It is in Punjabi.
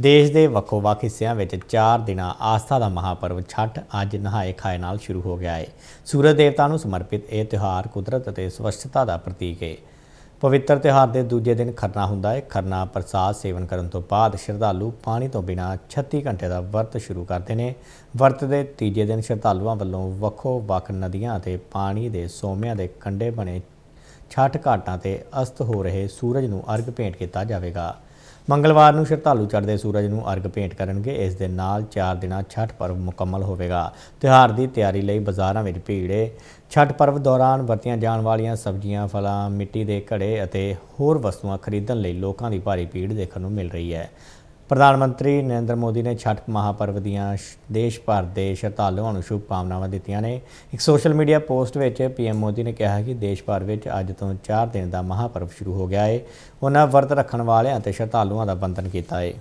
ਦੇਸ਼ ਦੇ ਵੱਖੋ-ਵੱਖ ਹਿੱਸਿਆਂ ਵਿੱਚ 4 ਦਿਨਾਂ ਆਸਥਾ ਦਾ ਮਹਾਪਰਵ ਛਠ ਅੱਜ ਨਹਾਏ ਖਾਏ ਨਾਲ ਸ਼ੁਰੂ ਹੋ ਗਿਆ ਹੈ ਸੂਰਜ ਦੇਵਤਾ ਨੂੰ ਸਮਰਪਿਤ ਇਹ ਤਿਉਹਾਰ ਕੁਦਰਤ ਅਤੇ ਸਵੱਛਤਾ ਦਾ ਪ੍ਰਤੀਕ ਹੈ ਪਵਿੱਤਰ ਤਿਉਹਾਰ ਦੇ ਦੂਜੇ ਦਿਨ ਖਰਨਾ ਹੁੰਦਾ ਹੈ ਖਰਨਾ ਪ੍ਰਸਾਦ ਸੇਵਨ ਕਰਨ ਤੋਂ ਬਾਅਦ ਸ਼ਰਧਾਲੂ ਪਾਣੀ ਤੋਂ ਬਿਨਾਂ 36 ਘੰਟੇ ਦਾ ਵਰਤ ਸ਼ੁਰੂ ਕਰਦੇ ਨੇ। ਵਰਤ ਦੇ ਤੀਜੇ ਦਿਨ ਸ਼ਰਧਾਲੂਆਂ ਵੱਲੋਂ ਵੱਖੋ-ਵੱਖ ਨਦੀਆਂ ਅਤੇ ਪਾਣੀ ਦੇ ਸੋਮਿਆਂ ਦੇ ਕੰਢੇ ਬਣੇ ਛਠ ਘਾਟਾਂ ਤੇ ਅਸਤ ਹੋ ਰਹੇ ਸੂਰਜ ਨੂੰ ਅਰਘ ਭੇਂਟ ਕੀਤਾ ਜਾਵੇਗਾ। ਮੰਗਲਵਾਰ ਨੂੰ ਸ਼ਰਧਾਲੂ ਚੜ੍ਹਦੇ ਸੂਰਜ ਨੂੰ ਅਰਗ ਭੇਂਟ ਕਰਨਗੇ। ਇਸ ਦੇ ਨਾਲ 4 ਦਿਨਾਂ ਛਠ ਪਰਵ ਮੁਕੰਮਲ ਹੋਵੇਗਾ। ਤਿਉਹਾਰ ਦੀ ਤਿਆਰੀ ਲਈ ਬਾਜ਼ਾਰਾਂ ਵਿੱਚ ਭੀੜ ਹੈ ਛਠ ਪਰਵ ਦੌਰਾਨ ਵਰਤੀਆਂ ਜਾਣ ਵਾਲੀਆਂ ਸਬਜ਼ੀਆਂ, ਫਲਾਂ, ਮਿੱਟੀ ਦੇ ਘੜੇ ਅਤੇ ਹੋਰ ਵਸਤੂਆਂ ਖਰੀਦਣ ਲਈ ਲੋਕਾਂ ਦੀ ਭਾਰੀ ਭੀੜ ਦੇਖਣ ਨੂੰ ਮਿਲ ਰਹੀ ਹੈ। ਪ੍ਰਧਾਨ ਮੰਤਰੀ ਨਰਿੰਦਰ ਮੋਦੀ ਨੇ ਛਠ ਮਹਾਪਰਵ ਦੀਆਂ ਸ਼- ਦੇਸ਼ ਭਰ ਦੇ ਸ਼ਰਧਾਲੂਆਂ ਨੂੰ ਸ਼ੁਭਕਾਮਨਾਵਾਂ ਦਿੱਤੀਆਂ ਨੇ। ਇੱਕ ਸੋਸ਼ਲ ਮੀਡੀਆ ਪੋਸਟ ਵਿੱਚ ਪੀਐਮ ਮੋਦੀ ਨੇ ਕਿਹਾ ਕਿ ਦੇਸ਼ ਭਰ ਵਿੱਚ ਅੱਜ ਤੋਂ 4 ਦਿਨ ਦਾ ਮਹਾਪਰਵ ਸ਼ੁਰੂ ਹੋ ਗਿਆ ਹੈ ਉਹਨਾਂ ਵਰਤ ਰੱਖਣ ਵਾਲਿਆਂ ਅਤੇ ਸ਼ਰਧਾਲੂਆਂ ਦਾ ਬੰਧਨ ਕੀਤਾ ਹੈ